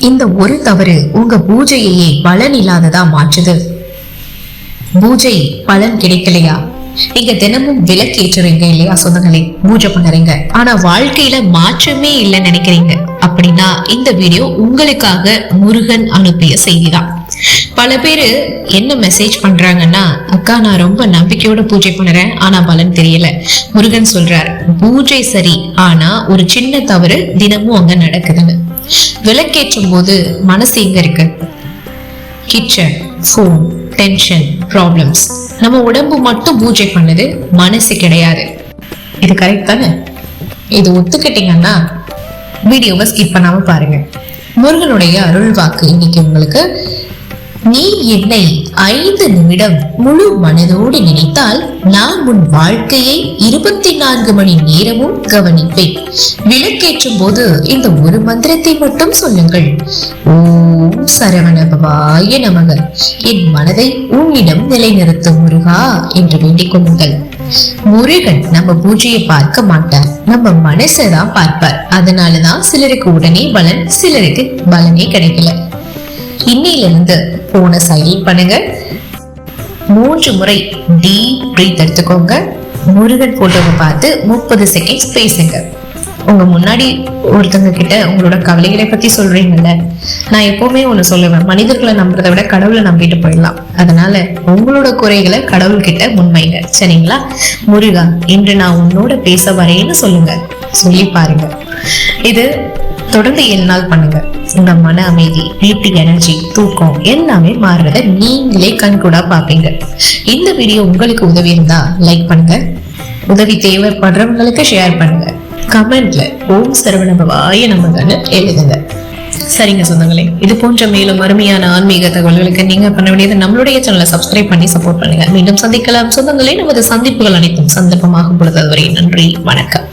இந்த ஒரு தவறு உங்க பூஜையையே பலன் இல்லாததா மாற்றுது. பூஜை பலன் கிடைக்கலையா? நீங்க தினமும் விலக்கேற்றுறீங்க இல்லையா? சொந்தங்களே பூஜை பண்ணுறீங்க. ஆனா வாழ்க்கையில மாற்றமே இல்லைன்னு நினைக்கிறீங்க. அப்படின்னா இந்த வீடியோ உங்களுக்காக முருகன் அனுப்பிய செய்திதான். பல பேரு என்ன மெசேஜ் பண்றாங்கன்னா அக்கா நான் ரொம்ப நம்பிக்கையோட பூஜை பண்ணுறேன் ஆனா பலன் தெரியல. முருகன் சொல்றார் பூஜை சரி ஆனா ஒரு சின்ன தவறு தினமும் அங்க நடக்குதுன்னு. விளக்கேற்றும் போது மனசு எங்க இருக்கு? கிச்சன் ஃபோன் டென்ஷன் ப்ராப்ளம்ஸ் நம்ம உடம்பு மட்டும் பூஜை பண்ணுது மனசு கிடையாது. இது கரெக்ட் தானே? இது ஒத்துக்கிட்டீங்கன்னா வீடியோவை ஸ்கிப் பண்ணாம பாருங்க. முருகனுடைய அருள் வாக்கு இன்னைக்கு உங்களுக்கு நீ என்னை ஐந்து நிமிடம் முழு மனதோடு நினைத்தால் நான் உன் வாழ்க்கையை இருபத்தி நான்கு மணி நேரமும் கவனிப்பேன். விளக்கேற்றும் போது இந்த ஒரு மந்திரத்தை மட்டும் சொல்லுங்கள். ஓம் சரவணபவாய நமக. என் மனதை உன்னிடம் நிலைநிறுத்தும் முருகா என்று வேண்டிக் கொள்ளுங்கள். முருகன் நம்ம பூஜையை பார்க்க மாட்டார். நம்ம மனசை தான் பார்ப்பார். அதனாலதான் சிலருக்கு உடனே பலன் சிலருக்கு பலனே கிடைக்கல. இன்னையிலிருந்து போன சைலண்ட் பண்ணுங்க மூன்று முறை டீப் பிரீத் எடுத்துக்கோங்க. முருகன் போட்டோவை பார்த்து முப்பது செகண்ட்ஸ் பேசுங்க. உங்க முன்னாடி ஒருத்தவங்க கிட்ட உங்களோட கவலைகளை பத்தி சொல்றீங்கல்ல நான் எப்பவுமே ஒண்ணு சொல்லுவேன் மனிதர்களை நம்புறதை விட கடவுளை நம்பிட்டு போயிடலாம். அதனால உங்களோட குறைகளை கடவுள் கிட்ட முன்வைங்க. சரிங்களா? முருகா இன்று நான் உன்னோட பேச வரேன்னு சொல்லுங்க. சொல்லி பாருங்க. இது தொடர்ந்து ஏழு நாள் பண்ணுங்க. உங்க மன அமைதி வீட்டு எனர்ஜி தூக்கம் எல்லாமே மாறுறத நீங்களே கண்கூடா பாப்பீங்க இந்த வீடியோ உங்களுக்கு உதவி இருந்தா லைக் பண்ணுங்க. உதவி தேவைப்படுறவங்களுக்கு ஷேர் பண்ணுங்க. கமெண்ட்ல ஓம் சரவணபவாய நமகன்னு எழுதுங்க. சரிங்க சொந்தங்களே இது போன்ற மேலும் அருமையான ஆன்மீக தகவல்களுக்கு நீங்க பண்ண வேண்டியது நம்மளுடைய சேனலை சப்ஸ்கிரைப் பண்ணி சப்போர்ட் பண்ணுங்க. மீண்டும் சந்திக்கலாம். சொந்தங்களே நமது சந்திப்புகள் அனைத்தும் சந்தர்ப்பமாகும் பொழுது அதுவரை நன்றி வணக்கம்.